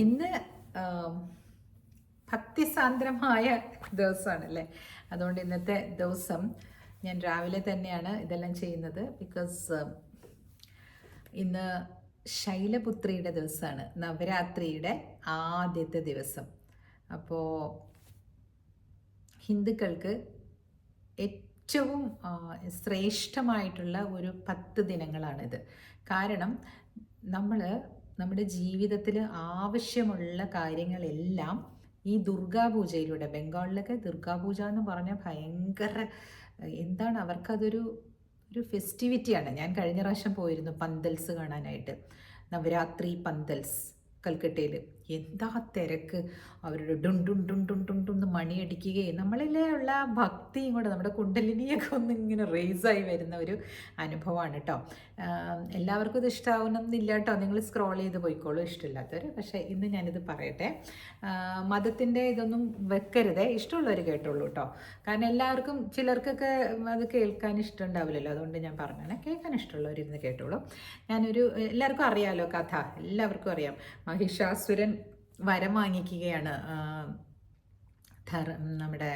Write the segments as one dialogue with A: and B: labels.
A: ഇന്ന് ഭക്തിസാന്ദ്രമായ ദിവസമാണ് അല്ലേ അതുകൊണ്ട് ഇന്നത്തെ ദിവസം ഞാൻ രാവിലെ തന്നെയാണ് ഇതെല്ലാം ചെയ്യുന്നത്. ബിക്കോസ് ഇന്ന് ശൈലപുത്രിയുടെ ദിവസമാണ്. നവരാത്രിയുടെ ആദ്യത്തെ ദിവസം. അപ്പോൾ ഹിന്ദുക്കൾക്ക് ഏറ്റവും ശ്രേഷ്ഠമായിട്ടുള്ള ഒരു പത്ത് ദിനങ്ങളാണിത്. കാരണം നമ്മൾ നമ്മുടെ ജീവിതത്തിൽ ആവശ്യമുള്ള കാര്യങ്ങളെല്ലാം ഈ ദുർഗാപൂജയിലൂടെ ബംഗാളിലൊക്കെ ദുർഗാപൂജ എന്ന് പറഞ്ഞാൽ ഭയങ്കര എന്താണ് അവർക്കതൊരു ഒരു ഫെസ്റ്റിവിറ്റിയാണ് ഞാൻ കഴിഞ്ഞ പ്രാവശ്യം പോയിരുന്നു പന്തൽസ് കാണാനായിട്ട്. നവരാത്രി പന്തൽസ് കൽക്കട്ടയിൽ എന്താ തിരക്ക് അവരുടെ ഡും ഡും ഡും ഡും ഡും ഡും മണിയടിക്കുകയും നമ്മളിലെ ഉള്ള ഭക്തിയും കൂടെ നമ്മുടെ കുണ്ടലിനിയൊക്കെ ഒന്ന് ഇങ്ങനെ റേസായി വരുന്ന ഒരു അനുഭവമാണ് കേട്ടോ എല്ലാവർക്കും ഇത് ഇഷ്ടമാവണമെന്നില്ല കേട്ടോ നിങ്ങൾ സ്ക്രോൾ ചെയ്ത് പോയിക്കോളൂ. ഇഷ്ടമില്ലാത്തവർ പക്ഷേ ഇന്ന് ഞാനിത് പറയട്ടെ. മതത്തിന്റെ ഇതൊന്നും വെക്കരുതേ. ഇഷ്ടമുള്ളവർ കേട്ടോളൂ കേട്ടോ കാരണം എല്ലാവർക്കും ചിലർക്കൊക്കെ അത് കേൾക്കാൻ ഇഷ്ടമുണ്ടാവില്ലല്ലോ. അതുകൊണ്ട് ഞാൻ പറഞ്ഞാണ് കേൾക്കാൻ ഇഷ്ടമുള്ളവർ ഇഷ്ടമുള്ളവരിരുന്ന് കേട്ടോളൂ. ഞാനൊരു എല്ലാവർക്കും അറിയാമല്ലോ കഥ. എല്ലാവർക്കും അറിയാം. മഹിഷാസുരൻ വരം വാങ്ങിക്കുകയാണ് നമ്മുടെ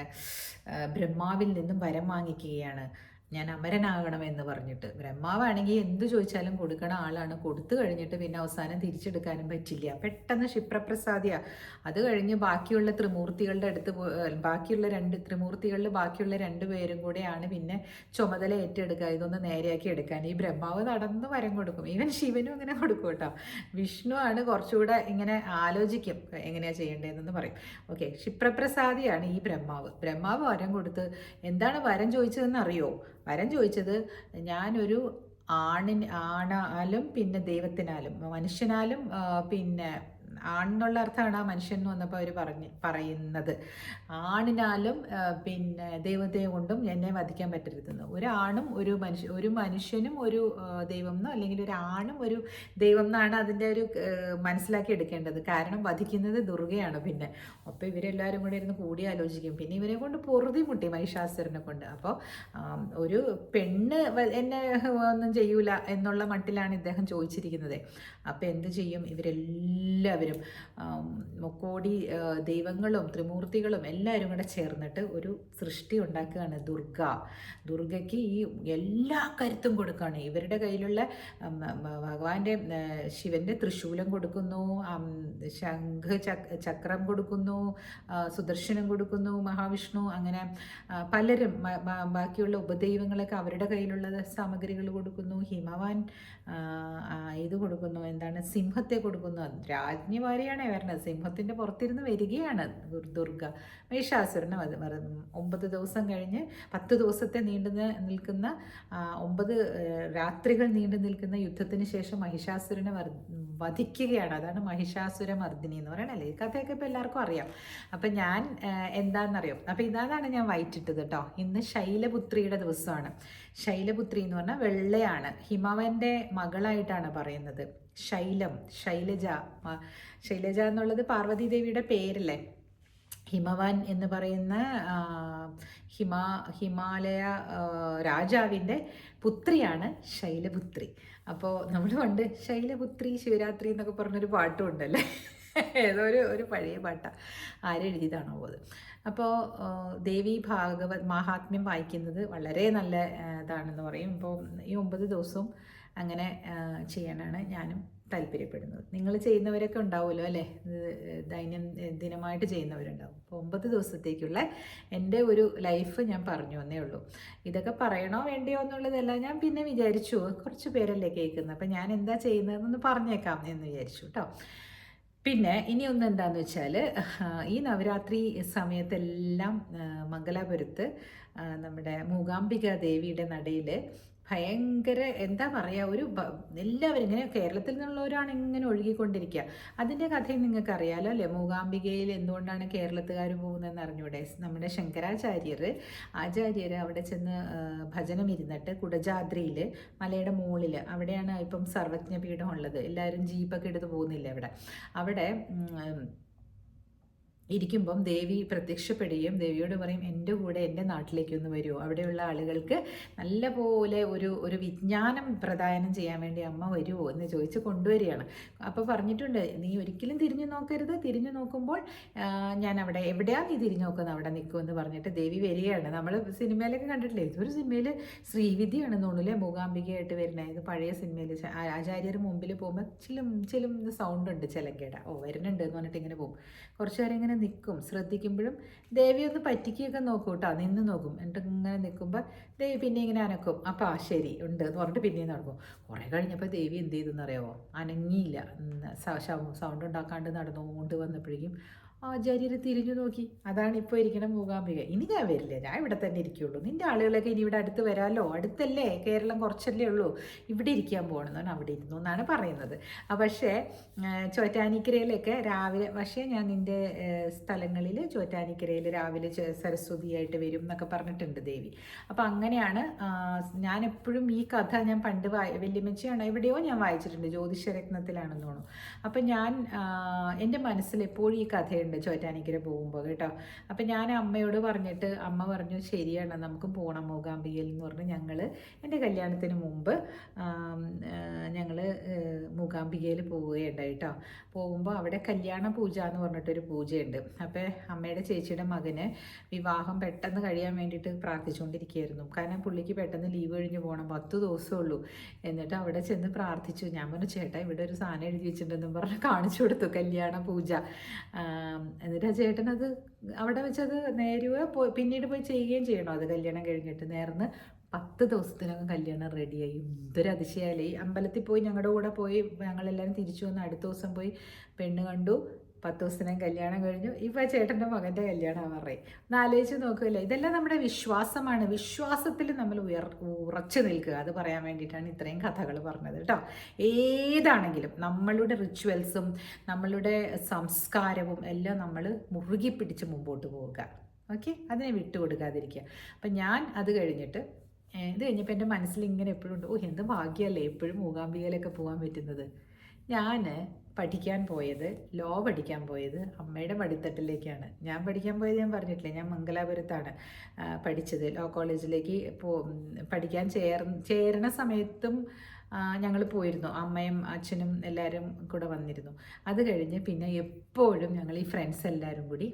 A: ബ്രഹ്മാവിൽ നിന്നും വരം വാങ്ങിക്കുകയാണ് ഞാൻ അമരനാകണമെന്ന് പറഞ്ഞിട്ട്. ബ്രഹ്മാവാണെങ്കിൽ എന്ത് ചോദിച്ചാലും കൊടുക്കണ ആളാണ്. കൊടുത്തു കഴിഞ്ഞിട്ട് പിന്നെ അവസാനം തിരിച്ചെടുക്കാനും പറ്റില്ല. പെട്ടെന്ന് ക്ഷിപ്രപ്രസാദിയ. അത് കഴിഞ്ഞ് ബാക്കിയുള്ള ത്രിമൂർത്തികളുടെ അടുത്ത് ബാക്കിയുള്ള രണ്ട് ത്രിമൂർത്തികളിൽ ബാക്കിയുള്ള രണ്ട് പേരും കൂടെയാണ് പിന്നെ ചുമതല ഏറ്റെടുക്കുക. ഇതൊന്ന് നേരെയാക്കി എടുക്കാൻ. ഈ ബ്രഹ്മാവ് നടന്ന് വരം കൊടുക്കും. ഈവൻ ശിവനും അങ്ങനെ കൊടുക്കും കേട്ടോ. വിഷ്ണു ആണ് കുറച്ചുകൂടെ ഇങ്ങനെ ആലോചിക്കും. എങ്ങനെയാ ചെയ്യേണ്ടതെന്ന് പറയും. ഓക്കെ. ക്ഷിപ്രപ്രസാദിയാണ് ഈ ബ്രഹ്മാവ്. ബ്രഹ്മാവ് വരം കൊടുത്ത് എന്താണ് വരം ചോദിച്ചതെന്ന് അറിയോ വരം ചോദിച്ചത് ഞാനൊരു ആണിന് ആണാലും പിന്നെ ദൈവത്തിനാലും മനുഷ്യനാലും പിന്നെ ആണെന്നുള്ള അർത്ഥമാണ് ആ മനുഷ്യൻ എന്ന് വന്നപ്പോൾ അവർ പറഞ്ഞ് പറയുന്നത്. ആണിനാലും പിന്നെ ദൈവത്തെ കൊണ്ടും എന്നെ വധിക്കാൻ പറ്റരുതെന്ന്. ഒരാണും ഒരു മനുഷ്യ ഒരു മനുഷ്യനും ഒരു ദൈവം എന്നോ അല്ലെങ്കിൽ ഒരു ആണും ഒരു ദൈവം എന്നാണ് അതിന്റെ ഒരു മനസ്സിലാക്കി എടുക്കേണ്ടത്. കാരണം വധിക്കുന്നത് ദുർഗയാണ് പിന്നെ. അപ്പോൾ ഇവരെല്ലാവരും കൂടെ ഇരുന്ന് കൂടി ആലോചിക്കും. പിന്നെ ഇവരെ കൊണ്ട് പൊറുതി മുട്ടി മഹിഷാസുരനെ കൊണ്ട്. അപ്പോൾ ഒരു പെണ്ണ് എന്നെ ഒന്നും ചെയ്യൂല എന്നുള്ള മട്ടിലാണ് ഇദ്ദേഹം ചോദിച്ചിരിക്കുന്നത്. അപ്പോൾ എന്ത് ചെയ്യും? ഇവരെല്ലാവരും ആം, മുക്കോടി ദൈവങ്ങളും ത്രിമൂർത്തികളും എല്ലാവരും കൂടെ ചേർന്നിട്ട് ഒരു സൃഷ്ടി ഉണ്ടാക്കുകയാണ് ദുർഗ. ദുർഗയ്ക്ക് ഈ എല്ലാ കരുത്തും കൊടുക്കുകയാണ്. ഇവരുടെ കയ്യിലുള്ള ഭഗവാന്റെ ശിവന്റെ തൃശൂലം കൊടുക്കുന്നു ശംഖ് ചക്- ചക്രം കൊടുക്കുന്നു സുദർശനം കൊടുക്കുന്നു മഹാവിഷ്ണു അങ്ങനെ പലരും ബാക്കിയുള്ള ഉപദൈവങ്ങളൊക്കെ അവരുടെ കയ്യിലുള്ള സാമഗ്രികൾ കൊടുക്കുന്നു ഹിമവാൻ ഇത് കൊടുക്കുന്നു എന്താണ് സിംഹത്തെ കൊടുക്കുന്നു അത് രാജ്ഞിമാരെയാണ് വരണത്. സിംഹത്തിന്റെ പുറത്തിരുന്ന് വരികയാണ് ദുർ- ദുർഗ. മഹിഷാസുരനെ വധ- വധ- ഒമ്പത് ദിവസം കഴിഞ്ഞ് പത്ത് ദിവസത്തെ നീണ്ടു നിൽക്കുന്ന ഒമ്പത് രാത്രികൾ നീണ്ടു നിൽക്കുന്ന യുദ്ധത്തിന് ശേഷം മഹിഷാസുരനെ വധിക്കുകയാണ്. അതാണ് മഹിഷാസുര മർദ്ദിനി എന്ന് അല്ലേ? ഈ കഥയൊക്കെ ഇപ്പോൾ എല്ലാവർക്കും അറിയാം. അപ്പം ഞാൻ എന്താണെന്നറിയാം? അപ്പം ഇതാണ് ഞാൻ വൈറ്റിട്ടത് കേട്ടോ. ഇന്ന് ശൈലപുത്രിയുടെ ദിവസമാണ്. ശൈലപുത്രി എന്ന് പറഞ്ഞാൽ വെള്ളയാണ്. ഹിമവന്റെ മകളായിട്ടാണ് പറയുന്നത്. ശൈലം ശൈലജ ശൈലജ എന്നുള്ളത് പാർവതി ദേവിയുടെ പേരല്ലേ? ഹിമവാൻ എന്ന് പറയുന്ന ഹിമ ഹിമാലയ രാജാവിന്റെ പുത്രിയാണ് ശൈലപുത്രി. അപ്പോൾ നമ്മൾ പണ്ട് ശൈലപുത്രി ശിവരാത്രി എന്നൊക്കെ പറഞ്ഞൊരു പാട്ടും ഉണ്ടല്ലേ ഏതോ ഒരു ഒരു പഴയ പാട്ടാണ് ആരെഴുതിയതാണോ അത്? അപ്പോൾ ദേവി ഭാഗവത് മഹാത്മ്യം വായിക്കുന്നത് വളരെ നല്ല ഇതാണെന്ന് പറയും. ഇപ്പോൾ ഈ ഒമ്പത് ദിവസവും അങ്ങനെ ചെയ്യാനാണ് ഞാനും താല്പര്യപ്പെടുന്നത്. നിങ്ങൾ ചെയ്യുന്നവരൊക്കെ ഉണ്ടാവുമല്ലോ അല്ലേ? ദൈനം ദിനമായിട്ട് ചെയ്യുന്നവരുണ്ടാവും. അപ്പോൾ ഒമ്പത് ദിവസത്തേക്കുള്ള എന്റെ ഒരു ലൈഫ് ഞാൻ പറഞ്ഞു എന്നേ ഉള്ളൂ. ഇതൊക്കെ പറയണോ വേണ്ടയോ എന്നുള്ളതെല്ലാം ഞാൻ പിന്നെ വിചാരിച്ചു. കുറച്ച് പേരല്ലേ കേൾക്കുന്നത്. അപ്പം ഞാൻ എന്താ ചെയ്യുന്നതെന്നൊന്ന് പറഞ്ഞേക്കാം എന്ന് വിചാരിച്ചു കേട്ടോ. പിന്നെ ഇനി ഒന്ന് എന്താന്ന് വെച്ചാൽ ഈ നവരാത്രി സമയത്തെല്ലാം മംഗലാപുരത്ത് നമ്മുടെ മൂകാംബിക ദേവിയുടെ നടയിൽ ഭയങ്കര എന്താ പറയുക ഒരു എല്ലാവരും ഇങ്ങനെ കേരളത്തിൽ നിന്നുള്ളവരാണ് ഇങ്ങനെ ഒഴുകിക്കൊണ്ടിരിക്കുക അതിന്റെ കഥയും നിങ്ങൾക്ക് അറിയാലോ അല്ലേ? മൂകാംബികയിൽ എന്തുകൊണ്ടാണ് കേരളത്തുകാർ പോകുന്നതെന്ന് അറിഞ്ഞൂടെ? നമ്മുടെ ശങ്കരാചാര്യർ ആചാര്യർ അവിടെ ചെന്ന് ഭജനം ഇരുന്നിട്ട് കുടജാദ്രിയിൽ മലയുടെ മുകളിൽ അവിടെയാണ് ഇപ്പം സർവജ്ഞപീഠം ഉള്ളത്. എല്ലാവരും ജീപ്പൊക്കെ എടുത്ത് പോകുന്നില്ല അവിടെ? അവിടെ ഇരിക്കുമ്പം ദേവി പ്രത്യക്ഷപ്പെടുകയും ദേവിയോട് പറയും എന്റെ കൂടെ എന്റെ നാട്ടിലേക്ക് ഒന്ന് വരുമോ അവിടെയുള്ള ആളുകൾക്ക് നല്ല പോലെ ഒരു ഒരു വിജ്ഞാനം പ്രദാനം ചെയ്യാൻ വേണ്ടി അമ്മ വരുമോ എന്ന് ചോദിച്ച് കൊണ്ടുവരികയാണ്. അപ്പോൾ പറഞ്ഞിട്ടുണ്ട് നീ ഒരിക്കലും തിരിഞ്ഞു നോക്കരുത്. തിരിഞ്ഞു നോക്കുമ്പോൾ ഞാൻ അവിടെ എവിടെയാണ് നീ തിരിഞ്ഞു നോക്കുന്നത്? അവിടെ നിൽക്കുമെന്ന് പറഞ്ഞിട്ട് ദേവി വരികയാണ്. നമ്മൾ സിനിമയിലൊക്കെ കണ്ടിട്ടില്ലേ? ഇതൊരു സിനിമയിൽ ശ്രീവിധിയാണ് തോന്നുന്നില്ലേ മൂകാംബികയായിട്ട് വരുന്നത്. ഇത് പഴയ സിനിമയിൽ ആചാര്യർ മുമ്പിൽ പോകുമ്പോൾ ചിലും ചിലും സൗണ്ട് ഉണ്ട്. ചിലങ്കയുടെ ഓ വരുന്നുണ്ട് എന്ന് പറഞ്ഞിട്ട് ഇങ്ങനെ പോകും. കുറച്ച് നേരം ഇങ്ങനെ നിൽക്കും. ശ്രദ്ധിക്കുമ്പോഴും ദേവി ഒന്ന് പറ്റിക്കുകയൊക്കെ നോക്കും കേട്ടോ. നിന്ന് നോക്കും. എന്നിട്ട് ഇങ്ങനെ നിൽക്കുമ്പോൾ ദേവി പിന്നെ ഇങ്ങനെ അനക്കും. അപ്പോൾ ആ ശരി ഉണ്ട് എന്ന് പറഞ്ഞിട്ട് പിന്നെയും നടക്കും. കുറേ കഴിഞ്ഞപ്പോൾ ദേവി എന്ത് ചെയ്തെന്ന് അറിയാമോ അനങ്ങിയില്ല സൗണ്ട് ഉണ്ടാക്കാണ്ട് നടന്നുകൊണ്ട് വന്നപ്പോഴേക്കും ആചാര്യർ തിരിഞ്ഞു നോക്കി. അതാണ് ഇപ്പോൾ ഇരിക്കണ മൂകാംബിക. ഇനി ഞാൻ വരില്ല. ഞാൻ ഇവിടെ തന്നെ ഇരിക്കുള്ളൂ. നിന്റെ ആളുകളൊക്കെ ഇനി ഇവിടെ അടുത്ത് വരാമല്ലോ അടുത്തല്ലേ? കേരളം കുറച്ചല്ലേ ഉള്ളൂ. ഇവിടെ ഇരിക്കാൻ പോകണമെന്നാണ് അവിടെ ഇരുന്നു എന്നാണ് പറയുന്നത്. പക്ഷേ ചോറ്റാനിക്കരയിലൊക്കെ രാവിലെ പക്ഷേ ഞാൻ നിന്റെ സ്ഥലങ്ങളിൽ ചോറ്റാനിക്കരയിൽ രാവിലെ സരസ്വതിയായിട്ട് വരും എന്നൊക്കെ പറഞ്ഞിട്ടുണ്ട് ദേവി. അപ്പം അങ്ങനെയാണ് ഞാൻ എപ്പോഴും ഈ കഥ ഞാൻ പണ്ട് വായ വല്യമ്മച്ചയാണ് എവിടെയോ ഞാൻ വായിച്ചിട്ടുണ്ട്. ജ്യോതിഷരത്നത്തിലാണെന്ന് തോന്നുന്നു. അപ്പം ഞാൻ എന്റെ മനസ്സിൽ എപ്പോഴും ഈ കഥയുണ്ട്. ചോറ്റാനിക്കര പോകുമ്പോൾ കേട്ടോ. അപ്പം ഞാൻ അമ്മയോട് പറഞ്ഞിട്ട് അമ്മ പറഞ്ഞു ശരിയാണ് നമുക്ക് പോകണം മൂകാംബികയിൽ എന്ന് പറഞ്ഞ് ഞങ്ങൾ എന്റെ കല്യാണത്തിന് മുമ്പ് ഞങ്ങൾ മൂകാംബികയിൽ പോവുകയുണ്ടായി കേട്ടോ. പോകുമ്പോൾ അവിടെ കല്യാണ പൂജ എന്ന് പറഞ്ഞിട്ടൊരു പൂജയുണ്ട്. അപ്പോൾ അമ്മയുടെ ചേച്ചിയുടെ മകന് വിവാഹം പെട്ടെന്ന് കഴിയാൻ വേണ്ടിയിട്ട് പ്രാർത്ഥിച്ചുകൊണ്ടിരിക്കുകയായിരുന്നു. കാരണം പുള്ളിക്ക് പെട്ടെന്ന് ലീവ് കഴിഞ്ഞ് പോകണം പത്ത് ദിവസമേ ഉള്ളൂ. എന്നിട്ട് അവിടെ ചെന്ന് പ്രാർത്ഥിച്ചു. ഞാൻ പറഞ്ഞു ചേട്ടാ ഇവിടെ ഒരു സാധനം എഴുതി വെച്ചിട്ടുണ്ടെന്നും പറഞ്ഞ് കാണിച്ചു കൊടുത്തു കല്യാണ പൂജ. എന്നിട്ട് ആ ചേട്ടൻ അത് അവിടെ വെച്ചത് നേരുക പിന്നീട് പോയി ചെയ്യുകയും ചെയ്യണം? അത് കല്യാണം കഴിഞ്ഞിട്ട് നേർന്ന് പത്ത് ദിവസത്തിനകം കല്യാണം റെഡിയായി എന്തൊരു അതിശയാലേ. അമ്പലത്തിൽ പോയി ഞങ്ങളുടെ കൂടെ പോയി ഞങ്ങളെല്ലാവരും തിരിച്ചു വന്ന് അടുത്ത ദിവസം പോയി പെണ്ണ് കണ്ടു. പത്ത് ദിവസത്തിനും കല്യാണം കഴിഞ്ഞു. ഇപ്പോൾ ചേട്ടന്റെ മകന്റെ കല്യാണം പറയും. ഒന്ന് ആലോചിച്ച് നോക്കുമല്ലോ ഇതെല്ലാം നമ്മുടെ വിശ്വാസമാണ്. വിശ്വാസത്തിൽ നമ്മൾ ഉയർ ഉറച്ചു നിൽക്കുക. അത് പറയാൻ വേണ്ടിയിട്ടാണ് ഇത്രയും കഥകൾ പറഞ്ഞത് കേട്ടോ. ഏതാണെങ്കിലും നമ്മളുടെ റിച്വൽസും നമ്മളുടെ സംസ്കാരവും എല്ലാം നമ്മൾ മുറുകി പിടിച്ച് മുമ്പോട്ട് പോവുക. ഓക്കെ? അതിനെ വിട്ടുകൊടുക്കാതിരിക്കുക അപ്പം ഞാൻ അത് കഴിഞ്ഞിട്ട് ഇത് കഴിഞ്ഞപ്പോൾ എന്റെ മനസ്സിൽ ഇങ്ങനെ എപ്പോഴും ഉണ്ട്. ഓ എന്ത് ഭാഗ്യമല്ലേ എപ്പോഴും മൂകാംബികയിലൊക്കെ പോകാൻ പറ്റുന്നത്. ഞാൻ പഠിക്കാൻ പോയത് ലോ പഠിക്കാൻ പോയത് അമ്മയുടെ മടിത്തട്ടിലേക്കാണ്. ഞാൻ പഠിക്കാൻ പോയത് ഞാൻ പറഞ്ഞിട്ടില്ല ഞാൻ മംഗലാപുരത്താണ് പഠിച്ചത്. ലോ കോളേജിലേക്ക് പോ പഠിക്കാൻ ചേർ ചേരണ സമയത്തും ഞങ്ങൾ പോയിരുന്നു. അമ്മയും അച്ഛനും എല്ലാവരും കൂടെ വന്നിരുന്നു. അത് കഴിഞ്ഞ് പിന്നെ എപ്പോഴും ഞങ്ങൾ ഈ ഫ്രണ്ട്സ് എല്ലാവരും കൂടി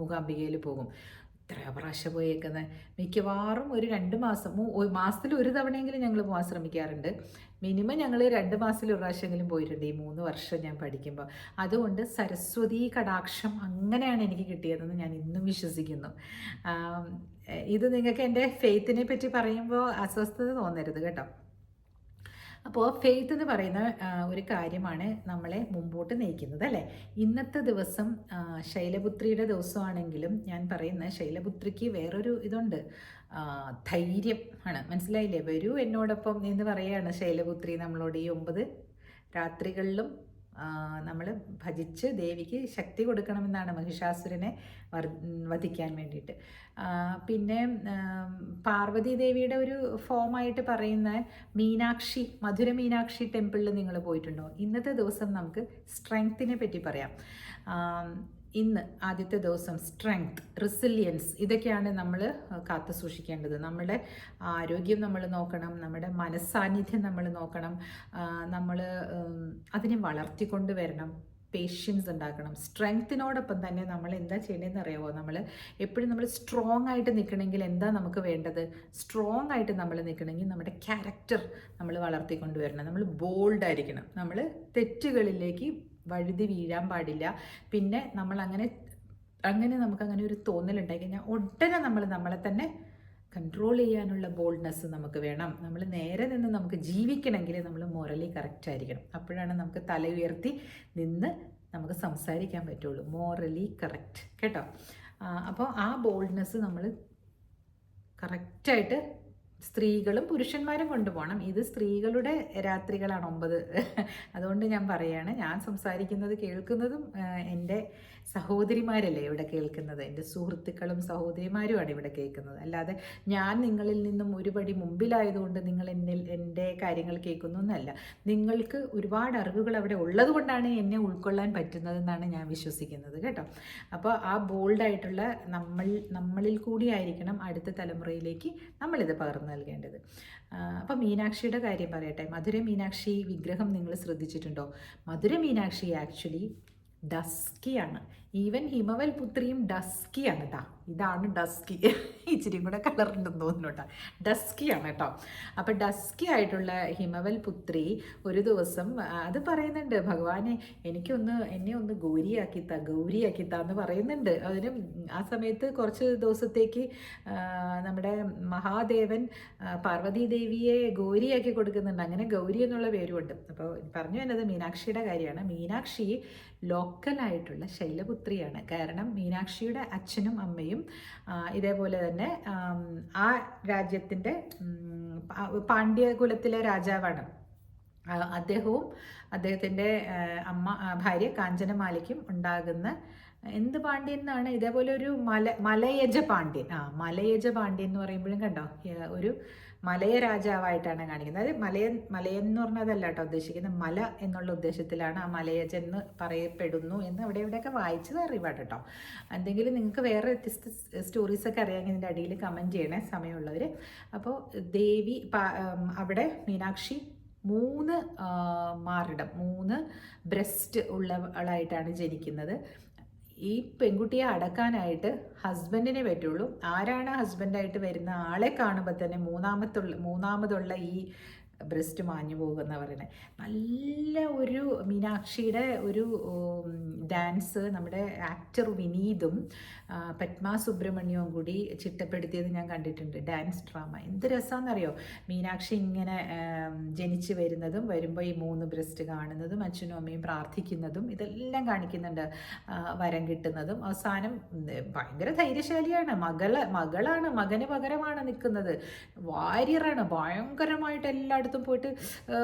A: മൂകാംബികയിൽ പോകും. എത്ര പ്രാവശ്യം പോയേക്കുന്നത് മിക്കവാറും ഒരു രണ്ട് മാസം മാസത്തിൽ ഒരു തവണയെങ്കിലും ഞങ്ങൾ പോകാൻ ശ്രമിക്കാറുണ്ട്. മിനിമം ഞങ്ങൾ രണ്ട് മാസത്തിൽ ഒരു പ്രാവശ്യമെങ്കിലും പോയിട്ടുണ്ട്. ഈ മൂന്ന് വർഷം ഞാൻ പഠിക്കുമ്പോൾ അതുകൊണ്ട് സരസ്വതി കടാക്ഷം അങ്ങനെയാണ് എനിക്ക് കിട്ടിയതെന്ന് ഞാൻ ഇന്നും വിശ്വസിക്കുന്നു. ഇത് നിങ്ങൾക്ക് എന്റെ ഫെയ്ത്തിനെ പറ്റി പറയുമ്പോൾ അസ്വസ്ഥത തോന്നരുത് കേട്ടോ. അപ്പോൾ ഫെയ്ത്ത് എന്ന് പറയുന്ന ഒരു കാര്യമാണ് നമ്മളെ മുമ്പോട്ട് നയിക്കുന്നത് അല്ലേ? ഇന്നത്തെ ദിവസം ശൈലപുത്രിയുടെ ദിവസമാണെങ്കിലും ഞാൻ പറയുന്ന ശൈലപുത്രിക്ക് വേറൊരു ഇതുണ്ട്. ധൈര്യം. ആണ്. മനസ്സിലായില്ലേ? വരൂ എന്നോടൊപ്പം എന്ന് പറയാണ് ശൈലപുത്രി നമ്മളോട് ഈ ഒമ്പത് രാത്രികളിലും നമ്മൾ ഭജിച്ച് ദേവിക്ക് ശക്തി കൊടുക്കണമെന്നാണ് മഹിഷാസുരനെ വധിക്കാൻ വേണ്ടിയിട്ട്. പിന്നെ പാർവതി ദേവിയുടെ ഒരു ഫോമായിട്ട് പറയുന്ന മീനാക്ഷി മധുര മീനാക്ഷി ടെമ്പിളിൽ നിങ്ങൾ പോയിട്ടുണ്ടോ? ഇന്നത്തെ ദിവസം നമുക്ക് സ്ട്രെങ്ത്തിനെ പറ്റി പറയാം. ഇന്ന് ആദ്യത്തെ ദിവസം സ്ട്രെങ്ത് റിസിലിയൻസ് ഇതൊക്കെയാണ് നമ്മൾ കാത്തു സൂക്ഷിക്കേണ്ടത്. നമ്മുടെ ആരോഗ്യം നമ്മൾ നോക്കണം നമ്മുടെ മനസ്സാന്നിധ്യം നമ്മൾ നോക്കണം നമ്മൾ അതിനെ വളർത്തിക്കൊണ്ട് വരണം പേഷ്യൻസ് ഉണ്ടാക്കണം. സ്ട്രെങ്ത്തിനോടൊപ്പം തന്നെ നമ്മൾ എന്താ ചെയ്യേണ്ടതെന്ന് അറിയാമോ നമ്മൾ എപ്പോഴും നമ്മൾ സ്ട്രോങ് ആയിട്ട് നിൽക്കണമെങ്കിൽ എന്താ നമുക്ക് വേണ്ടത്? സ്ട്രോങ് ആയിട്ട് നമ്മൾ നിൽക്കണമെങ്കിൽ നമ്മുടെ ക്യാരക്ടർ നമ്മൾ വളർത്തിക്കൊണ്ട് വരണം. നമ്മൾ ബോൾഡ് ആയിരിക്കണം. നമ്മൾ തെറ്റുകളിലേക്ക് വഴുതി വീഴാൻ പാടില്ല. പിന്നെ നമ്മൾ അങ്ങനെ അങ്ങനെ നമുക്ക് അങ്ങനെ ഒരു തോന്നലുണ്ടായി കഴിഞ്ഞാൽ ഉടനെ നമ്മൾ നമ്മളെ തന്നെ കൺട്രോൾ ചെയ്യാനുള്ള ബോൾഡ്നെസ് നമുക്ക് വേണം. നമ്മൾ നേരെ നിന്ന് നമുക്ക് ജീവിക്കണമെങ്കിൽ നമ്മൾ മൊറലി കറക്റ്റ് ആയിരിക്കണം. അപ്പോഴാണ് നമുക്ക് തല ഉയർത്തി നിന്ന് നമുക്ക് സംസാരിക്കാൻ പറ്റുള്ളൂ. മോറലി കറക്റ്റ് കേട്ടോ? അപ്പോൾ ആ ബോൾഡ്നെസ് നമ്മൾ കറക്റ്റായിട്ട് സ്ത്രീകളും പുരുഷന്മാരും കൊണ്ടുപോകണം. ഇത് സ്ത്രീകളുടെ രാത്രികളാണ് ഒമ്പത്. അതുകൊണ്ട് ഞാൻ പറയാണ് ഞാൻ സംസാരിക്കുന്നത് കേൾക്കുന്നതും എന്റെ സഹോദരിമാരല്ലേ ഇവിടെ കേൾക്കുന്നത്? എന്റെ സുഹൃത്തുക്കളും സഹോദരിമാരുമാണ് ഇവിടെ കേൾക്കുന്നത്. അല്ലാതെ ഞാൻ നിങ്ങളിൽ നിന്നും ഒരുപടി മുമ്പിലായതുകൊണ്ട് നിങ്ങൾ എന്നിൽ എന്റെ കാര്യങ്ങൾ കേൾക്കുന്നു എന്നല്ല. നിങ്ങൾക്ക് ഒരുപാട് അറിവുകൾ അവിടെ ഉള്ളതുകൊണ്ടാണ് എന്നെ ഉൾക്കൊള്ളാൻ പറ്റുന്നതെന്നാണ് ഞാൻ വിശ്വസിക്കുന്നത് കേട്ടോ. അപ്പോൾ ആ ബോൾഡായിട്ടുള്ള നമ്മൾ നമ്മളിൽ കൂടിയായിരിക്കണം അടുത്ത തലമുറയിലേക്ക് നമ്മളിത് പകർന്നു നൽകേണ്ടത്. അപ്പം മീനാക്ഷിയുടെ കാര്യം പറയട്ടെ. മധുര മീനാക്ഷി വിഗ്രഹം നിങ്ങൾ ശ്രദ്ധിച്ചിട്ടുണ്ടോ? മധുര മീനാക്ഷി ആക്ച്വലി ഡസ്കിയാണ് ഈവൻ ഹിമവൽ പുത്രിയും ഡസ്കിയാണ് കേട്ടോ ഇതാണ് ഡസ്കി ഇച്ചിരി കൂടെ കളറുണ്ടെന്ന് തോന്നുന്നു കേട്ടോ. ഡസ്കിയാണ് കേട്ടോ. അപ്പം ഡസ്കി ആയിട്ടുള്ള ഹിമവൽ പുത്രി ഒരു ദിവസം അത് പറയുന്നുണ്ട് ഭഗവാനെ എനിക്കൊന്ന് എന്നെ ഒന്ന് ഗൗരിയാക്കിത്ത ഗൗരിയാക്കിത്ത എന്ന് പറയുന്നുണ്ട്. അതിന് ആ സമയത്ത് കുറച്ച് ദിവസത്തേക്ക് നമ്മുടെ മഹാദേവൻ പാർവതി ദേവിയെ ഗൗരിയാക്കി കൊടുക്കുന്നുണ്ട്. അങ്ങനെ ഗൗരി എന്നുള്ള പേരുമുണ്ട്. അപ്പോൾ പറഞ്ഞു തന്നത് മീനാക്ഷിയുടെ കാര്യമാണ്. മീനാക്ഷി ലോക്കലായിട്ടുള്ള ശൈലപുത്രിയാണ്. കാരണം മീനാക്ഷിയുടെ അച്ഛനും അമ്മയും ആ, ഇതേപോലെ തന്നെ ആ രാജ്യത്തിന്റെ പാണ്ഡ്യകുലത്തിലെ രാജാവാണ്. അദ്ദേഹവും അദ്ദേഹത്തിന്റെ അമ്മ ഭാര്യ കാഞ്ചനമാലയ്ക്കും ഉണ്ടാകുന്ന എന്ത് പാണ്ഡ്യൻ എന്നാണ്? ഇതേപോലെ ഒരു മല മലയജ പാണ്ഡ്യൻ. ആ മലയജ പാണ്ഡ്യൻ എന്ന് പറയുമ്പോഴും കണ്ടോ? ഒരു മലയ രാജാവായിട്ടാണ് കാണിക്കുന്നത്. അത് മലയൻ മലയൻ എന്ന് പറഞ്ഞതല്ല കേട്ടോ ഉദ്ദേശിക്കുന്നത്. മല എന്നുള്ള ഉദ്ദേശത്തിലാണ് ആ മലയജ എന്ന് പറയപ്പെടുന്നു എന്ന് ഇവിടെ ഇവിടെയൊക്കെ വായിച്ചത് അറിവാണ് കേട്ടോ. എന്തെങ്കിലും നിങ്ങൾക്ക് വേറെ വ്യത്യസ്ത സ്റ്റോറീസൊക്കെ അറിയാമെങ്കിൽ ഇതിന്റെ അടിയിൽ കമന്റ് ചെയ്യണേ. സമയമുള്ളവർ അപ്പോൾ ദേവി അവിടെ മീനാക്ഷി മൂന്ന് മാറിടം മൂന്ന് ബ്രസ്റ്റ് ഉള്ളവളായിട്ടാണ് ജനിക്കുന്നത്. ഈ പെൺകുട്ടിയെ അടക്കാനായിട്ട് ഹസ്ബൻഡിനെ പറ്റുള്ളൂ. ആരാണ് ഹസ്ബൻഡായിട്ട് വരുന്ന ആളെ കാണുമ്പോൾ തന്നെ മൂന്നാമത്തുള്ള മൂന്നാമതുള്ള ഈ ബ്രസ്റ്റ് മാഞ്ഞു പോകുന്ന പറയുന്നത് നല്ല ഒരു മീനാക്ഷിയുടെ ഒരു ഡാൻസ് നമ്മുടെ ആക്ടർ വിനീതും പത്മ സുബ്രഹ്മണ്യവും കൂടി ചിട്ടപ്പെടുത്തിയത് ഞാൻ കണ്ടിട്ടുണ്ട്. Dance drama. എന്ത് രസമാണെന്നറിയോ മീനാക്ഷി ഇങ്ങനെ ജനിച്ചു വരുന്നതും വരുമ്പോൾ ഈ മൂന്ന് ബ്രസ്റ്റ് കാണുന്നതും അച്ഛനും അമ്മയും പ്രാർത്ഥിക്കുന്നതും ഇതെല്ലാം കാണിക്കുന്നുണ്ട്. വരം കിട്ടുന്നതും. അവസാനം ഭയങ്കര ധൈര്യശാലിയാണ്. മകൾ മകളാണ്. മകന് പകരമാണ് നിൽക്കുന്നത് വാര്യറാണ്. ഭയങ്കരമായിട്ട് എല്ലായിടത്തും പോയിട്ട് ആ,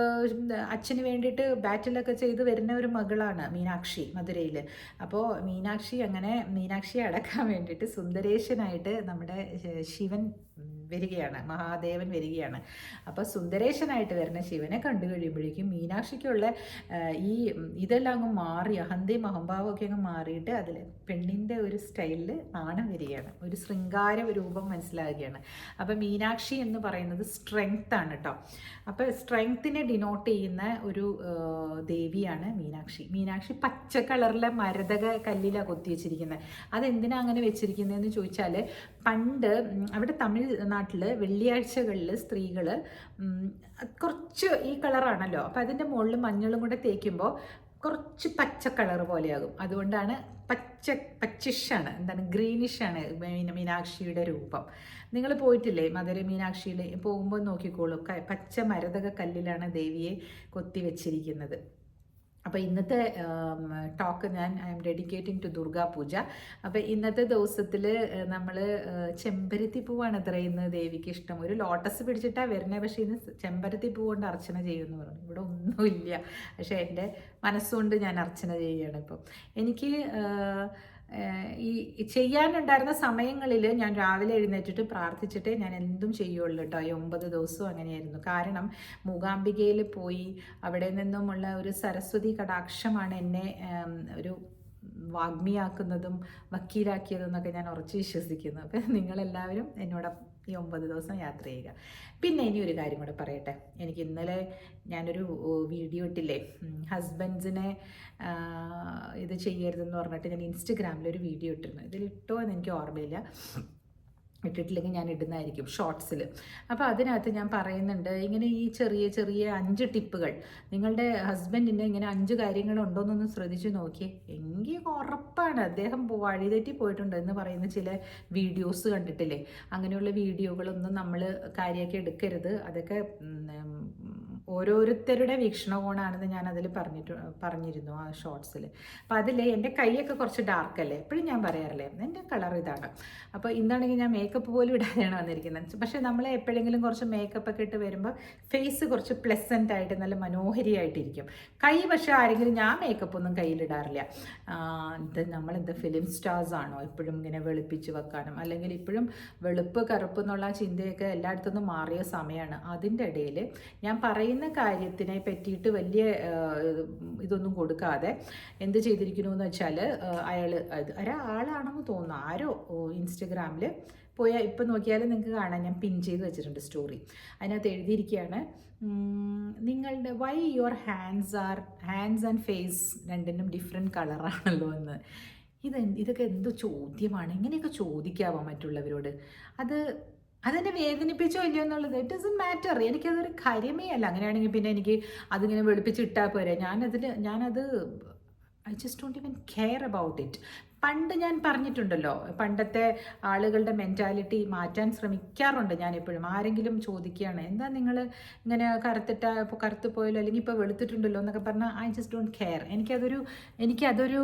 A: അച്ഛന് വേണ്ടിയിട്ട് ബാറ്റിലൊക്കെ ചെയ്ത് വരുന്ന ഒരു മകളാണ് മീനാക്ഷി മധുരയിൽ അപ്പോൾ മീനാക്ഷി അങ്ങനെ മീനാക്ഷിയെ അടക്കാൻ വേണ്ടിയിട്ട് സുന്ദരേശനായിട്ട് നമ്മുടെ ശിവൻ വരികയാണ് മഹാദേവൻ വരികയാണ്. അപ്പോൾ സുന്ദരേശനായിട്ട് വരുന്ന ശിവനെ കണ്ടു കഴിയുമ്പോഴേക്കും മീനാക്ഷിക്കുള്ള ഈ ഇതെല്ലാം അങ്ങ് മാറി അഹന്തയും അഹംഭാവം ഒക്കെ അങ്ങ് മാറിയിട്ട് അതിൽ പെണ്ണിന്റെ ഒരു സ്റ്റൈലിൽ ആണം വരികയാണ്. ഒരു ശൃംഗാര രൂപം മനസ്സിലാകുകയാണ് അപ്പോൾ മീനാക്ഷി എന്ന് പറയുന്നത് സ്ട്രെങ്ത് ആണ് കേട്ടോ അപ്പോൾ സ്ട്രെങ്ത്തിനെ ഡിനോട്ട് ചെയ്യുന്ന ഒരു ദേവിയാണ് മീനാക്ഷി. മീനാക്ഷി പച്ച കളറിലെ മരതക കല്ലിലാണ് കൊത്തി വെച്ചിരിക്കുന്നത് അതെന്തിനാ അങ്ങനെ വെച്ചിരിക്കുന്നതെന്ന് ചോദിച്ചാൽ പണ്ട് അവിടെ അവിടെ തമിഴ്നാട്ടിൽ വെള്ളിയാഴ്ചകളിൽ സ്ത്രീകൾ കുറച്ച് ഈ കളറാണല്ലോ. അപ്പോൾ അതിന്റെ മുകളിൽ മഞ്ഞളും കൂടെ തേക്കുമ്പോൾ കുറച്ച് പച്ച കളർ പോലെയാകും. അതുകൊണ്ടാണ് പച്ച പച്ചിഷാണ്. എന്താണ് ഗ്രീനിഷാണ് മീന മീനാക്ഷിയുടെ രൂപം. നിങ്ങൾ പോയിട്ടില്ലേ മധുര മീനാക്ഷിയിൽ പോകുമ്പോൾ നോക്കിക്കോളൂ. പച്ച മരതക കല്ലിലാണ് ദേവിയെ കൊത്തി വെച്ചിരിക്കുന്നത് അപ്പോൾ ഇന്നത്തെ ടോക്ക് ഞാൻ I'm dedicating to Durga Puja അപ്പോൾ ഇന്നത്തെ ദിവസത്തിൽ നമ്മൾ ചെമ്പരത്തി പൂവാണ് അത്ര ഇന്ന് ദേവിക്ക് ഇഷ്ടം. ഒരു ലോട്ടസ് പിടിച്ചിട്ടാണ് വരുന്നത് പക്ഷേ ഇന്ന് ചെമ്പരത്തി പൂ കൊണ്ട് അർച്ചന ചെയ്യുമെന്ന് പറഞ്ഞു. ഇവിടെ ഒന്നുമില്ല. പക്ഷേ എന്റെ മനസ്സുകൊണ്ട് ഞാൻ അർച്ചന ചെയ്യുകയാണ് ഇപ്പം. എനിക്ക് ഈ ചെയ്യാനുണ്ടായിരുന്ന സമയങ്ങളിൽ ഞാൻ രാവിലെ എഴുന്നേറ്റിട്ട് പ്രാർത്ഥിച്ചിട്ടേ ഞാൻ എന്തും ചെയ്യുള്ളൂ കേട്ടോ ഈ ഒമ്പത് ദിവസവും അങ്ങനെയായിരുന്നു. കാരണം മൂകാംബികയിൽ പോയി അവിടെ നിന്നുമുള്ള ഒരു സരസ്വതി കടാക്ഷമാണ് എന്നെ ഒരു വാഗ്മിയാക്കുന്നതും വക്കീലാക്കിയതും എന്നൊക്കെ ഞാൻ ഉറച്ചു വിശ്വസിക്കുന്നു. അപ്പം നിങ്ങളെല്ലാവരും എന്നോടൊപ്പം ഈ ഒമ്പത് ദിവസം യാത്ര ചെയ്യുക. പിന്നെ ഇനി ഒരു കാര്യം കൂടെ പറയട്ടെ. എനിക്ക് ഇന്നലെ ഞാനൊരു വീഡിയോ ഇട്ടില്ലേ? ഹസ്ബൻഡ്സിനെ ഇത് ചെയ്യരുതെന്ന് പറഞ്ഞിട്ട് ഞാൻ ഇൻസ്റ്റഗ്രാമിൽ ഒരു വീഡിയോ ഇട്ടിരുന്നു. ഇതിലിട്ടോ എന്ന് എനിക്ക് ഓർമ്മയില്ല. ഇട്ടിട്ടില്ലെങ്കിൽ ഞാൻ ഇടുന്നതായിരിക്കും ഷോർട്സിൽ. അപ്പോൾ അതിനകത്ത് ഞാൻ പറയുന്നുണ്ട് ഇങ്ങനെ ഈ ചെറിയ ചെറിയ അഞ്ച് ടിപ്പുകൾ. നിങ്ങളുടെ ഹസ്ബൻഡിന് ഇങ്ങനെ അഞ്ച് കാര്യങ്ങളുണ്ടോയെന്നൊന്ന് ശ്രദ്ധിച്ചു നോക്കിയേ. എങ്കിൽ ഉറപ്പാണ് അദ്ദേഹം വഴിതെറ്റി പോയിട്ടുണ്ട് എന്ന് പറയുന്ന ചില വീഡിയോസ് കണ്ടിട്ടില്ലേ? അങ്ങനെയുള്ള വീഡിയോകളൊന്നും നമ്മൾ കാര്യമാക്കി എടുക്കരുത്. അതൊക്കെ ഓരോരുത്തരുടെ വീക്ഷണകോണാണെന്ന് ഞാൻ അതിൽ പറഞ്ഞിട്ട് പറഞ്ഞിരുന്നു ആ ഷോർട്സിൽ അപ്പോൾ അതിൽ എന്റെ കൈയൊക്കെ കുറച്ച് ഡാർക്ക് അല്ലേ എപ്പോഴും ഞാൻ പറയാറില്ലേ? എന്റെ കളർ ഇതാണ്. അപ്പോൾ ഇന്നാണെങ്കിൽ ഞാൻ മേക്കപ്പ് പോലും ഇടാതെയാണ് വന്നിരിക്കുന്നത്. പക്ഷേ നമ്മൾ എപ്പോഴെങ്കിലും കുറച്ച് മേക്കപ്പ് ഒക്കെ ഇട്ട് വരുമ്പോൾ ഫേസ് കുറച്ച് പ്ലസന്റ് ആയിട്ട് നല്ല മനോഹരിയായിട്ടിരിക്കും. കൈ പക്ഷേ ആരെങ്കിലും ഞാൻ മേക്കപ്പ് ഒന്നും കയ്യിലിടാറില്ല. ഇത് നമ്മളെന്ത് ഫിലിം സ്റ്റാർസ് ആണോ? എപ്പോഴും ഇങ്ങനെ വെളുപ്പിച്ച് വെക്കാനും അല്ലെങ്കിൽ ഇപ്പോഴും വെളുപ്പ് കറുപ്പ് എന്നുള്ള ചിന്തയൊക്കെ എല്ലായിടത്തുനിന്നും മാറിയ സമയമാണ് അതിന്റെ ഇടയിൽ ഞാൻ പറയുന്ന കാര്യത്തിനെ പറ്റിയിട്ട് വലിയ ഇതൊന്നും കൊടുക്കാതെ എന്ത് ചെയ്തിരിക്കുന്നു എന്ന് വെച്ചാൽ അയാൾ ഒരാളാണെന്ന് തോന്നുന്നു. ആരോ ഇൻസ്റ്റഗ്രാമിൽ പോയാൽ ഇപ്പം നോക്കിയാൽ നിങ്ങൾക്ക് കാണാൻ ഞാൻ പിൻ ചെയ്ത് വെച്ചിട്ടുണ്ട് സ്റ്റോറി. അതിനകത്ത് എഴുതിയിരിക്കുകയാണ് നിങ്ങളുടെ why your hands are hands and face രണ്ടിനും ഡിഫറെന്റ് കളറാണല്ലോ എന്ന്. ഇത് ഇതൊക്കെ എന്ത് ചോദ്യമാണ്? ഇങ്ങനെയൊക്കെ ചോദിക്കാവോ മറ്റുള്ളവരോട്? അത് അതെന്നെ വേദനിപ്പിച്ചോ ഇല്ലയോ എന്നുള്ളത്. ഇറ്റ് ഡസൻ മാറ്റർ എനിക്കതൊരു കാര്യമേ അല്ല. അങ്ങനെയാണെങ്കിൽ പിന്നെ എനിക്ക് അതിങ്ങനെ വെളുപ്പിച്ചിട്ടാൽ പോരെ. ഞാനതിൽ ഞാനത് I just don't even care about it പണ്ട് ഞാൻ പറഞ്ഞിട്ടുണ്ടല്ലോ പണ്ടത്തെ ആളുകളുടെ മെന്റാലിറ്റി മാറ്റാൻ ശ്രമിക്കാറുണ്ട് ഞാൻ എപ്പോഴും ആരെങ്കിലും ചോദിക്കുകയാണ് എന്താ നിങ്ങൾ ഇങ്ങനെ കറുത്തിട്ട ഇപ്പോൾ കറുത്ത് പോയല്ലോ അല്ലെങ്കിൽ ഇപ്പോൾ വെളുത്തിട്ടുണ്ടല്ലോ എന്നൊക്കെ പറഞ്ഞാൽ ഐ ജസ്റ്റ് ഡോണ്ട് കെയർ. എനിക്കതൊരു എനിക്കതൊരു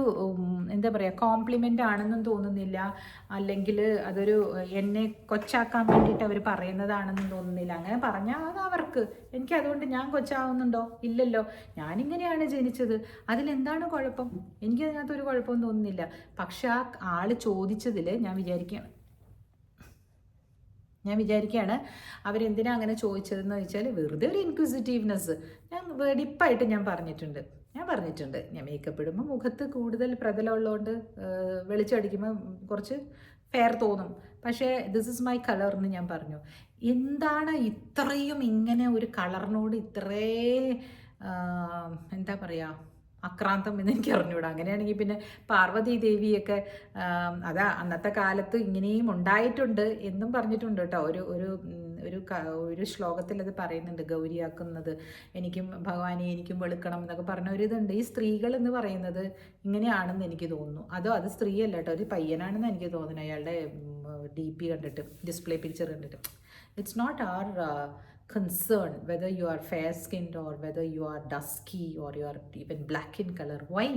A: എന്താ പറയുക കോംപ്ലിമെന്റ് ആണെന്നും തോന്നുന്നില്ല. അല്ലെങ്കിൽ അതൊരു എന്നെ കൊച്ചാക്കാൻ വേണ്ടിയിട്ട് അവർ പറയുന്നതാണെന്നും തോന്നുന്നില്ല. അങ്ങനെ പറഞ്ഞാൽ അത് അവർക്ക്. എനിക്ക് അതുകൊണ്ട് ഞാൻ കൊച്ചാവുന്നുണ്ടോ? ഇല്ലല്ലോ. ഞാനിങ്ങനെയാണ് ജനിച്ചത്. അതിലെന്താണ് കുഴപ്പം? എനിക്കതിനകത്തൊരു കുഴപ്പമൊന്നും തോന്നുന്നില്ല. പക്ഷെ ആ ആൾ ചോദിച്ചതിൽ ഞാൻ വിചാരിക്കുകയാണ്. ഞാൻ വിചാരിക്കുകയാണ് അവരെന്തിനാ അങ്ങനെ ചോദിച്ചതെന്ന് വെച്ചാൽ വെറുതെ ഒരു ഇൻക്വിസിറ്റീവ്നെസ് ഞാൻ വെടിപ്പായിട്ട് ഞാൻ പറഞ്ഞിട്ടുണ്ട്. ഞാൻ പറഞ്ഞിട്ടുണ്ട്. ഞാൻ മേക്കപ്പ് ഇടുമ്പോൾ മുഖത്ത് കൂടുതൽ പ്രതലമുള്ളതുകൊണ്ട് വെളിച്ചടിക്കുമ്പോൾ കുറച്ച് ഫെയർ തോന്നും. പക്ഷേ ദിസ് ഇസ് മൈ കളർ എന്ന് ഞാൻ പറഞ്ഞു. എന്താണ് ഇത്രയും ഇങ്ങനെ ഒരു കളറിനോട് ഇത്രേ എന്താ പറയുക അക്രാന്തം എന്ന് എനിക്ക് അറിഞ്ഞൂടാ. അങ്ങനെയാണെങ്കിൽ പിന്നെ പാർവതി ദേവിയൊക്കെ അതാ അന്നത്തെ കാലത്ത് ഇങ്ങനെയും ഉണ്ടായിട്ടുണ്ട് എന്നും പറഞ്ഞിട്ടുണ്ട് കേട്ടോ. ഒരു ഒരു ഒരു ഒരു ശ്ലോകത്തിൽ അത് പറയുന്നുണ്ട് ഗൗരിയാക്കുന്നത് എനിക്കും ഭഗവാനെ എനിക്കും വെളുക്കണം എന്നൊക്കെ പറഞ്ഞ ഒരു ഇതുണ്ട്. ഈ സ്ത്രീകൾ എന്ന് പറയുന്നത് ഇങ്ങനെയാണെന്ന് എനിക്ക് തോന്നുന്നു. അതോ അത് സ്ത്രീയല്ല കേട്ടോ ഒരു പയ്യനാണെന്ന് എനിക്ക് തോന്നുന്നു. അയാളുടെ ഡി പി കണ്ടിട്ട് ഡിസ്പ്ലേ പിക്ചർ കണ്ടിട്ട്. It's not are concern whether you are fair skinned or whether you are dusky or you are even black in color why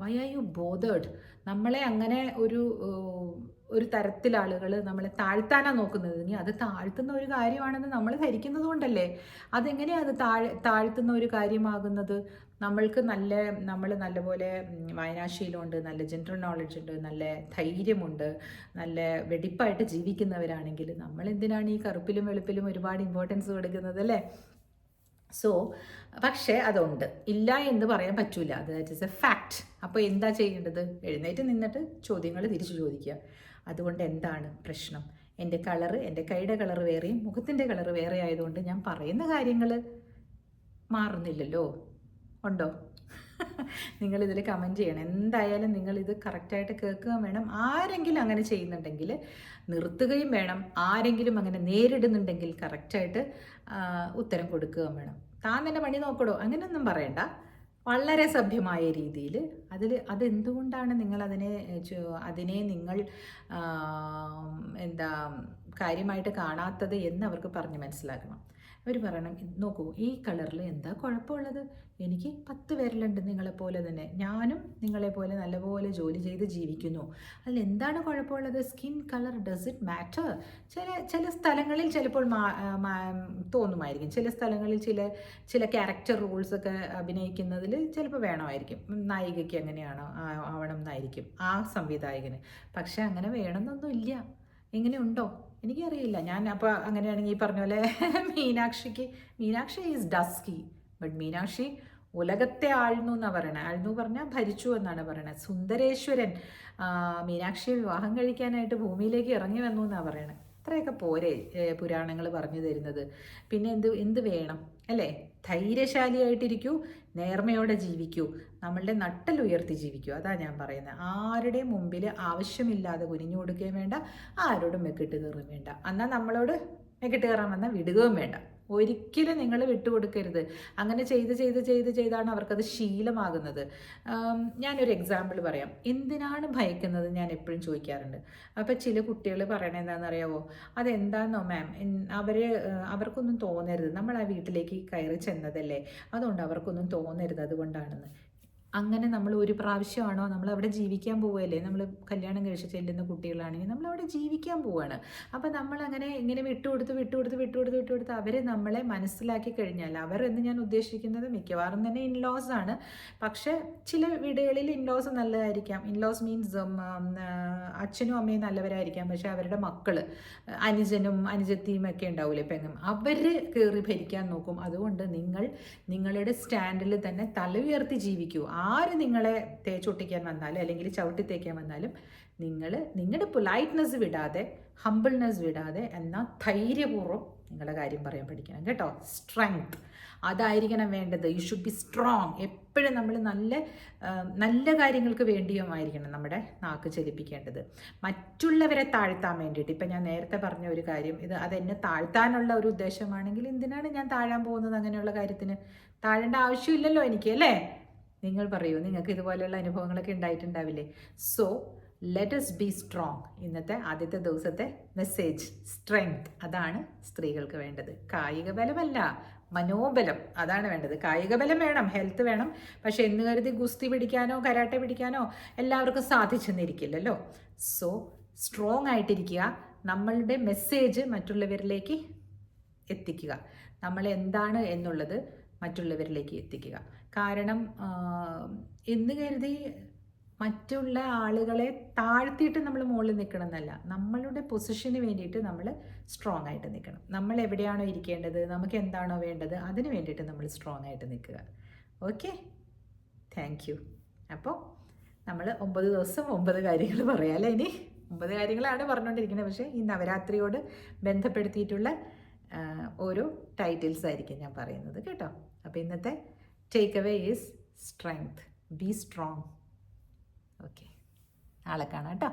A: why are you bothered നമ്മളെ അങ്ങനെ ഒരു ഏർ, ഒരു തരത്തിൽ ആളുകൾ നമ്മളെ താഴ്ത്താനാണ് നോക്കുന്നത്. ഇനി അത് താഴ്ത്തുന്ന ഒരു കാര്യമാണെന്ന് നമ്മൾ ധരിക്കുന്നത് കൊണ്ടല്ലേ? അതെങ്ങനെയാണ് അത് താഴ് താഴ്ത്തുന്ന ഒരു കാര്യമാകുന്നത്? നമ്മൾക്ക് നല്ല നമ്മൾ നല്ലപോലെ വായനാശീലമുണ്ട് നല്ല ജനറൽ നോളജ് ഉണ്ട് നല്ല ധൈര്യമുണ്ട് നല്ല വെടിപ്പായിട്ട് ജീവിക്കുന്നവരാണെങ്കിൽ നമ്മൾ എന്തിനാണ് ഈ കറുപ്പിലും വെളുപ്പിലും ഒരുപാട് ഇമ്പോർട്ടൻസ് കൊടുക്കുന്നത് അല്ലേ? സോ പക്ഷേ അതുണ്ട്. ഇല്ല എന്ന് പറയാൻ പറ്റൂല. ദാറ്റ് ഇസ് എ ഫാക്റ്റ് അപ്പോൾ എന്താ ചെയ്യേണ്ടത്? എഴുന്നേറ്റ് നിന്നിട്ട് ചോദ്യങ്ങൾ തിരിച്ചു ചോദിക്കുക. അതുകൊണ്ട് എന്താണ് പ്രശ്നം? എന്റെ കളറ് എന്റെ കൈയുടെ കളറ് വേറെയും മുഖത്തിന്റെ കളറ് വേറെ ആയതുകൊണ്ട് ഞാൻ പറയുന്ന കാര്യങ്ങൾ മാറുന്നില്ലല്ലോ. ഉണ്ടോ? നിങ്ങളിതിൽ കമന്റ് ചെയ്യണം. എന്തായാലും നിങ്ങളിത് കറക്റ്റായിട്ട് കേൾക്കുകയും വേണം. ആരെങ്കിലും അങ്ങനെ ചെയ്യുന്നുണ്ടെങ്കിൽ നിർത്തുകയും വേണം. ആരെങ്കിലും അങ്ങനെ നേരിടുന്നുണ്ടെങ്കിൽ കറക്റ്റായിട്ട് ഉത്തരം കൊടുക്കുകയും വേണം. താൻ തന്നെ പണി നോക്കടോ. അങ്ങനെയൊന്നും പറയണ്ട. വളരെ സഭ്യമായ രീതിയിൽ. അതിൽ അതെന്തുകൊണ്ടാണ് നിങ്ങൾ അതിനെ അതിനെ നിങ്ങൾ എന്താ കാര്യമായിട്ട് കാണാത്തത് എന്ന് അവർക്ക് പറഞ്ഞ് മനസ്സിലാക്കണം. അവർ പറയണം നോക്കൂ ഈ കളറിൽ എന്താ കുഴപ്പമുള്ളത്? എനിക്ക് പത്ത് പേരിലുണ്ട് നിങ്ങളെപ്പോലെ തന്നെ. ഞാനും നിങ്ങളെപ്പോലെ നല്ലപോലെ ജോലി ചെയ്ത് ജീവിക്കുന്നു. അതിൽ എന്താണ് കുഴപ്പമുള്ളത്? Skin colour does it matter ചില ചില സ്ഥലങ്ങളിൽ ചിലപ്പോൾ തോന്നുമായിരിക്കും. ചില സ്ഥലങ്ങളിൽ ചില ചില ക്യാരക്ടർ റോൾസൊക്കെ അഭിനയിക്കുന്നതിൽ ചിലപ്പോൾ വേണമായിരിക്കും. നായികയ്ക്ക് എങ്ങനെയാണോ ആവണം എന്നായിരിക്കും ആ സംവിധായകന്. പക്ഷെ അങ്ങനെ വേണമെന്നൊന്നും ഇല്ല എങ്ങനെ ഉണ്ടോ എനിക്കറിയില്ല. ഞാൻ അപ്പോൾ അങ്ങനെയാണെങ്കിൽ ഈ പറഞ്ഞ പോലെ മീനാക്ഷിക്ക് Meenakshi is dusky but Meenakshi ഉലകത്തെ ആഴ്ന്നു എന്നാണ് പറയണത് ആഴ്ന്നു പറഞ്ഞാൽ ഭരിച്ചു എന്നാണ് പറയണത് സുന്ദരേശ്വരൻ മീനാക്ഷിയെ വിവാഹം കഴിക്കാനായിട്ട് ഭൂമിയിലേക്ക് ഇറങ്ങി വന്നു എന്നാണ് പറയണത് ഇത്രയൊക്കെ പോരെ പുരാണങ്ങൾ പറഞ്ഞു തരുന്നത്. പിന്നെ എന്ത് എന്ത് വേണം? അല്ലേ? ധൈര്യശാലിയായിട്ടിരിക്കൂ നേർമ്മയോടെ ജീവിക്കൂ നമ്മളുടെ നട്ടൽ ഉയർത്തി ജീവിക്കൂ. അതാ ഞാൻ പറയുന്നത് ആരുടെ മുമ്പിൽ ആവശ്യമില്ലാതെ കുനിഞ്ഞു കൊടുക്കുകയും വേണ്ട ആരോടും മെക്കിട്ട് കയറുകയും വേണ്ട. എന്നാൽ നമ്മളോട് മെക്കിട്ട് കയറാൻ വന്നാൽ വിടുകയും വേണ്ട. ഒരിക്കലും നിങ്ങൾ വിട്ടുകൊടുക്കരുത്. അങ്ങനെ ചെയ്ത് ചെയ്ത് ചെയ്ത് ചെയ്താണ് അവർക്കത് ശീലമാകുന്നത്. ഞാനൊരു എക്സാമ്പിൾ പറയാം. എന്തിനാണ് ഭയക്കുന്നത് ഞാൻ എപ്പോഴും ചോദിക്കാറുണ്ട്. അപ്പോൾ ചില കുട്ടികൾ പറയണത് എന്താണെന്ന് അറിയാവോ അതെന്താണെന്നോ മാം അവർ അവർക്കൊന്നും തോന്നരുത്. നമ്മൾ ആ വീട്ടിലേക്ക് കയറി ചെന്നതല്ലേ? അതുകൊണ്ട് അവർക്കൊന്നും തോന്നരുത് അതുകൊണ്ടാണെന്ന്. അങ്ങനെ നമ്മൾ ഒരു പ്രാവശ്യമാണോ നമ്മൾ അവിടെ ജീവിക്കാൻ പോവുകയല്ലേ? നമ്മൾ കല്യാണം കഴിച്ച് ചെല്ലുന്ന കുട്ടികളാണെങ്കിൽ നമ്മൾ അവിടെ ജീവിക്കാൻ പോവുകയാണ്. അപ്പോൾ നമ്മൾ അങ്ങനെ ഇങ്ങനെ വിട്ടുകൊടുത്ത് വിട്ടുകൊടുത്ത് വിട്ടുകൊടുത്ത് വിട്ടുകൊടുത്ത് അവരെ നമ്മളെ മനസ്സിലാക്കി കഴിഞ്ഞാൽ അവർ എന്ന് ഞാൻ ഉദ്ദേശിക്കുന്നത് മിക്കവാറും തന്നെ ഇൻലോസ് ആണ്. പക്ഷേ ചില വീടുകളിൽ ഇൻലോസ് നല്ലതായിരിക്കാം. ഇൻലോസ് മീൻസ് അച്ഛനും അമ്മയും നല്ലവരായിരിക്കാം. പക്ഷേ അവരുടെ മക്കൾ അനുജനും അനുജത്തിയും ഒക്കെ ഉണ്ടാവില്ലേ പെങ്ങും അവർ കയറി ഭരിക്കാൻ നോക്കും. അതുകൊണ്ട് നിങ്ങൾ നിങ്ങളുടെ സ്റ്റാൻഡിൽ തന്നെ തല ഉയർത്തി ജീവിക്കൂ. ആര് നിങ്ങളെ തേച്ചൊട്ടിക്കാൻ വന്നാലും അല്ലെങ്കിൽ ചവിട്ടി തേക്കാൻ വന്നാലും നിങ്ങൾ നിങ്ങളുടെ പൊലൈറ്റ്നെസ് വിടാതെ ഹമ്പിൾനെസ് വിടാതെ എന്നാൽ ധൈര്യപൂർവം നിങ്ങളുടെ കാര്യം പറയാൻ പഠിക്കണം കേട്ടോ. സ്ട്രെങ്ത് അതായിരിക്കണം വേണ്ടത്. യു ഷുഡ് ബി സ്ട്രോങ് എപ്പോഴും നമ്മൾ നല്ല നല്ല കാര്യങ്ങൾക്ക് വേണ്ടിയുമായിരിക്കണം നമ്മുടെ നാക്ക് ചലിപ്പിക്കേണ്ടത്. മറ്റുള്ളവരെ താഴ്ത്താൻ വേണ്ടിയിട്ട്. ഇപ്പം ഞാൻ നേരത്തെ പറഞ്ഞ ഒരു കാര്യം ഇത് അതെന്നെ താഴ്ത്താനുള്ള ഒരു ഉദ്ദേശമാണെങ്കിൽ എന്തിനാണ് ഞാൻ താഴാൻ പോകുന്നത് അങ്ങനെയുള്ള കാര്യത്തിന്? താഴേണ്ട ആവശ്യമില്ലല്ലോ എനിക്ക് അല്ലേ? നിങ്ങൾ പറയൂ നിങ്ങൾക്ക് ഇതുപോലെയുള്ള അനുഭവങ്ങളൊക്കെ ഉണ്ടായിട്ടുണ്ടാവില്ലേ? So let's be strong ഇന്നത്തെ ആദ്യത്തെ ദിവസത്തെ മെസ്സേജ് സ്ട്രെങ്ത് അതാണ് സ്ത്രീകൾക്ക് വേണ്ടത്. കായിക ബലമല്ല മനോബലം. അതാണ് വേണ്ടത്. കായിക ബലം വേണം ഹെൽത്ത് വേണം. പക്ഷെ എന്ന് കരുതി ഗുസ്തി പിടിക്കാനോ കരാട്ടെ പിടിക്കാനോ എല്ലാവർക്കും സാധിച്ചെന്നിരിക്കില്ലല്ലോ. സോ സ്ട്രോങ് ആയിട്ടിരിക്കുക നമ്മളുടെ മെസ്സേജ് മറ്റുള്ളവരിലേക്ക് എത്തിക്കുക. നമ്മൾ എന്താണ് എന്നുള്ളത് മറ്റുള്ളവരിലേക്ക് എത്തിക്കുക. കാരണം എന്ന് കരുതി മറ്റുള്ള ആളുകളെ താഴ്ത്തിയിട്ട് നമ്മൾ മുകളിൽ നിൽക്കണം എന്നല്ല നമ്മളുടെ പൊസിഷന് വേണ്ടിയിട്ട് നമ്മൾ സ്ട്രോങ് ആയിട്ട് നിൽക്കണം. നമ്മൾ എവിടെയാണോ ഇരിക്കേണ്ടത് നമുക്ക് എന്താണോ വേണ്ടത് അതിന് വേണ്ടിയിട്ട് നമ്മൾ സ്ട്രോങ് ആയിട്ട് നിൽക്കുക. ഓക്കെ താങ്ക് യു അപ്പോൾ നമ്മൾ ഒമ്പത് ദിവസം ഒമ്പത് കാര്യങ്ങൾ പറയാം അല്ലേ ഇനി? ഒമ്പത് കാര്യങ്ങളാണ് പറഞ്ഞുകൊണ്ടിരിക്കുന്നത്. പക്ഷേ ഈ നവരാത്രിയോട് ബന്ധപ്പെടുത്തിയിട്ടുള്ള ഓരോ ടൈറ്റിൽസ് ആയിരിക്കും ഞാൻ പറയുന്നത് കേട്ടോ. അപ്പോൾ ഇന്നത്തെ take away is strength be strong okay നാളെ കാണാം കേട്ടോ.